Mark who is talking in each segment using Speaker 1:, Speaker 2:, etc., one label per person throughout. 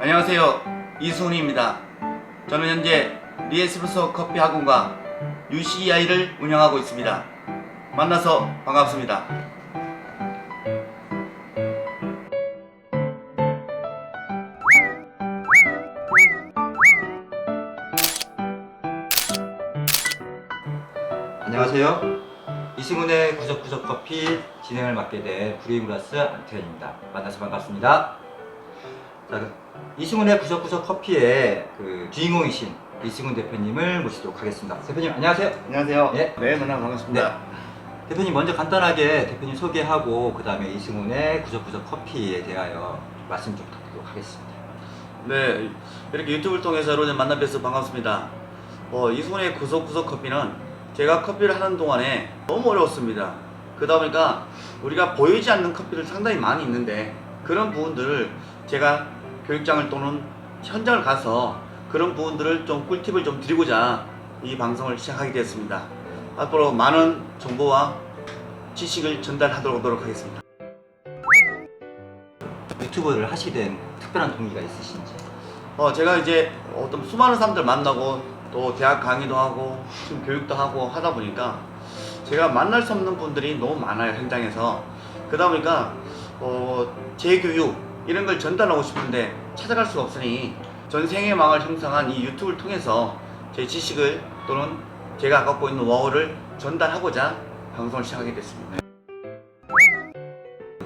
Speaker 1: 안녕하세요. 이승훈입니다. 저는 현재 리에스프레소 커피 학원과 UCI를 운영하고 있습니다. 만나서 반갑습니다.
Speaker 2: 안녕하세요. 이승훈의 구석구석 커피 진행을 맡게 된 브레이브라스 안태현입니다. 만나서 반갑습니다. 자, 그 이승훈의 구석구석 커피의 그 주인공이신 이승훈 대표님을 모시도록 하겠습니다. 대표님 안녕하세요.
Speaker 1: 안녕하세요.
Speaker 2: 예.
Speaker 1: 네, 만나 반갑습니다.
Speaker 2: 대표님 먼저 간단하게 대표님 소개하고 그 다음에 이승훈의 구석구석 커피에 대하여 말씀 좀 드리도록 하겠습니다.
Speaker 1: 네, 이렇게 유튜브를 통해서 여러분 만나 뵈서 반갑습니다. 어, 이승훈의 구석구석 커피는 제가 커피를 하는 동안에 너무 어려웠습니다. 그러다 보니까 우리가 보이지 않는 커피를 상당히 많이 있는데 그런 부분들을 제가 교육장을 또는 현장을 가서 그런 부분들을 좀 꿀팁을 좀 드리고자 이 방송을 시작하게 되었습니다. 앞으로 많은 정보와 지식을 전달하도록 하겠습니다.
Speaker 2: 유튜브를 하시게 된 특별한 동기가 있으신지.
Speaker 1: 어, 제가 이제 어떤 수많은 사람들 만나고 또 대학 강의도 하고 지금 교육도 하고 하다 보니까 제가 만날 수 없는 분들이 너무 많아요 현장에서 그러다 보니까 어, 재교육 이런 걸 전달하고 싶은데 찾아갈 수가 없으니 전 세계망을 형성한 이 유튜브를 통해서 제 지식을 또는 제가 갖고 있는 워홀을 전달하고자 방송을 시작하게 됐습니다.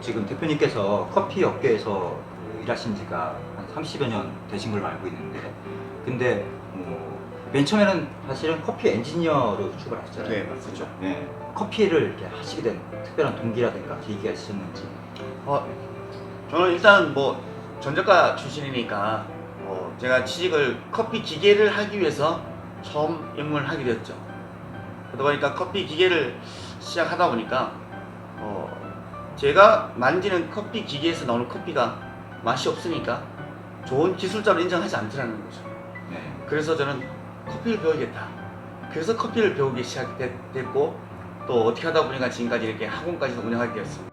Speaker 2: 지금 대표님께서 커피 업계에서 그 일하신 지가 한 30여 년 되신 걸로 알고 있는데 근데 뭐, 맨 처음에는 사실은 커피 엔지니어로 출발하셨잖아요.
Speaker 1: 네, 맞습니다.
Speaker 2: 네. 커피를 이렇게 하시게 된 특별한 동기라든가 계기가 있었는지.
Speaker 1: 어, 저는 일단 뭐 전작가 출신이니까 어, 제가 취직을 커피 기계를 하기 위해서 처음 입문을 하게 되었죠. 그러다 보니까 커피 기계를 시작하다 보니까 어, 제가 만지는 커피 기계에서 나오는 커피가 맛이 없으니까 좋은 기술자로 인정하지 않더라는 거죠.
Speaker 2: 네.
Speaker 1: 그래서 저는 커피를 배워야겠다. 그래서 커피를 배우기 시작됐고 또 어떻게 하다 보니까 지금까지 이렇게 학원까지 운영하게 되었습니다.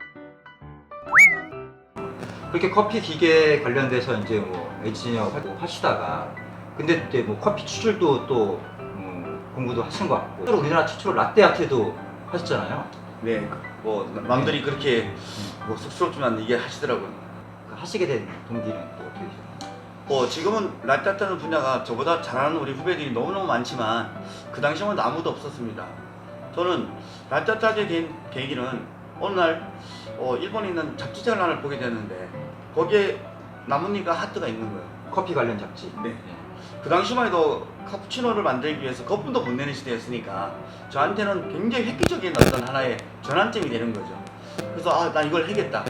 Speaker 2: 그렇게 커피 기계 관련돼서 이제 뭐 엔지니어 활동 하시다가 근데 이제 뭐 커피 추출도 또 음, 공부도 하신 것 같고 또 우리나라 최초로 라떼 아트도 하셨잖아요.
Speaker 1: 네, 뭐 남들이 그렇게 뭐 쑥스럽지만 이게 하시더라고요.
Speaker 2: 그 하시게 된 동기는 또 어떻게 되셨나요?
Speaker 1: 뭐 지금은 라떼아트는 분야가 저보다 잘하는 우리 후배들이 너무너무 많지만 그 당시에는 아무도 없었습니다. 저는 라떼아트 하게 된 계기는 어느 날 어, 일본에 있는 잡지책을 하나를 보게 됐는데 거기에 나뭇잎과 하트가 있는 거예요.
Speaker 2: 커피 관련 잡지.
Speaker 1: 네. 그 당시만 해도 카푸치노를 만들기 위해서 거품도 못 내는 시대였으니까 저한테는 굉장히 획기적인 어떤 하나의 전환점이 되는 거죠. 그래서 아, 나 이걸 해야겠다.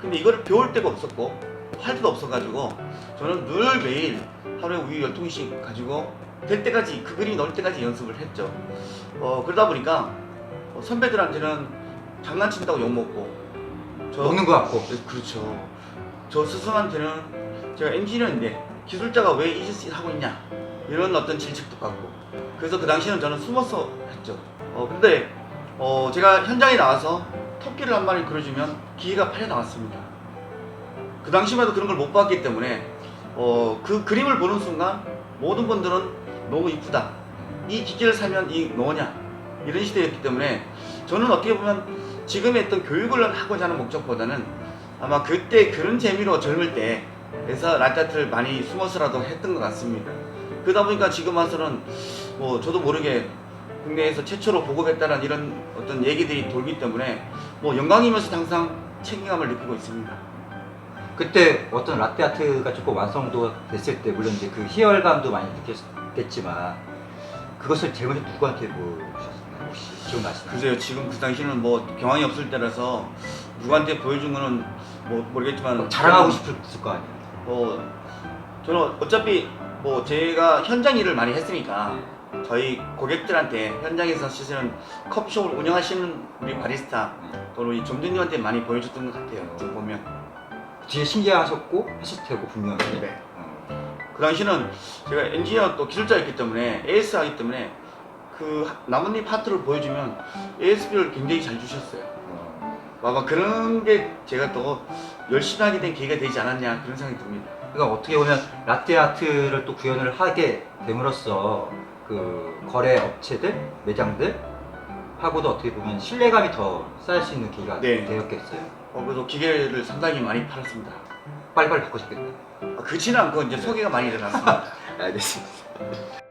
Speaker 1: 근데 이거를 배울 데가 없었고 할 데도 없어가지고 저는 늘 매일 하루에 우유 12통씩 가지고 될 때까지 그 그림이 나올 때까지 연습을 했죠. 어, 그러다 보니까 어, 선배들한테는 장난친다고 욕먹고 저-
Speaker 2: 먹는 것 같고.
Speaker 1: 네, 그렇죠. 저 스승한테는 제가 엔지니어인데 기술자가 왜 이 짓을 하고 있냐 이런 어떤 질책도 받고 그래서 그 당시에는 저는 숨어서 했죠. 어 근데 어 제가 현장에 나와서 토끼를 한 마리 그려주면 기계가 팔려 나왔습니다. 그 당시만 해도 그런 걸 못 봤기 때문에 어 그 그림을 보는 순간 모든 분들은 너무 이쁘다. 이 기계를 사면 이 뭐냐 이런 시대였기 때문에 저는 어떻게 보면 지금의 어떤 교육을 하고자 하는 목적보다는 아마 그때 그런 재미로 젊을 때 그래서 라떼아트를 많이 숨어서라도 했던 것 같습니다. 그러다 보니까 지금 와서는 뭐 저도 모르게 국내에서 최초로 보급했다는 이런 어떤 얘기들이 돌기 때문에 뭐 영광이면서 항상 책임감을 느끼고 있습니다.
Speaker 2: 그때 어떤 라떼 아트가 조금 완성도 됐을 때 물론 이제 그 희열감도 많이 느꼈겠지만 그것을 제일 먼저 누구한테 보여주셨나요? 혹시 기억 나시나요?
Speaker 1: 글쎄요 지금 그 당시는 뭐 경황이 없을 때라서 누구한테 보여준 거는 뭐 모르겠지만
Speaker 2: 뭐 자랑하고 싶을 거 아니에요?
Speaker 1: 뭐 저는 어차피 뭐 제가 현장 일을 많이 했으니까 저희 고객들한테 현장에서 쓰시는 커피숍을 운영하시는 우리 바리스타 또는 우리 점주님한테 많이 보여줬던 것 같아요. 지금 보면
Speaker 2: 뒤에 신기하셨고 하실 테고 분명히.
Speaker 1: 네.
Speaker 2: 어.
Speaker 1: 그 당시는 제가 엔지니어 또 기술자였기 때문에 AS 하기 때문에 그 나뭇잎 파트를 보여주면 ASB를 굉장히 잘 주셨어요.
Speaker 2: 어.
Speaker 1: 아마 그런 게 제가 또 열심히 하게 된 계기가 되지 않았냐 그런 생각이 듭니다.
Speaker 2: 그러니까 어떻게 보면 라떼 아트를 또 구현을 하게 됨으로써 그 거래 업체들, 매장들 하고도 어떻게 보면 신뢰감이 더 쌓일 수 있는 계기가
Speaker 1: 네.
Speaker 2: 되었겠어요.
Speaker 1: 어, 그래서 기계를 상당히 많이 팔았습니다.
Speaker 2: 빨리빨리 바꿔 싶겠다.
Speaker 1: 아, 그렇지는 않고 이제 소개가 많이 일어났습니다.
Speaker 2: 알겠습니다.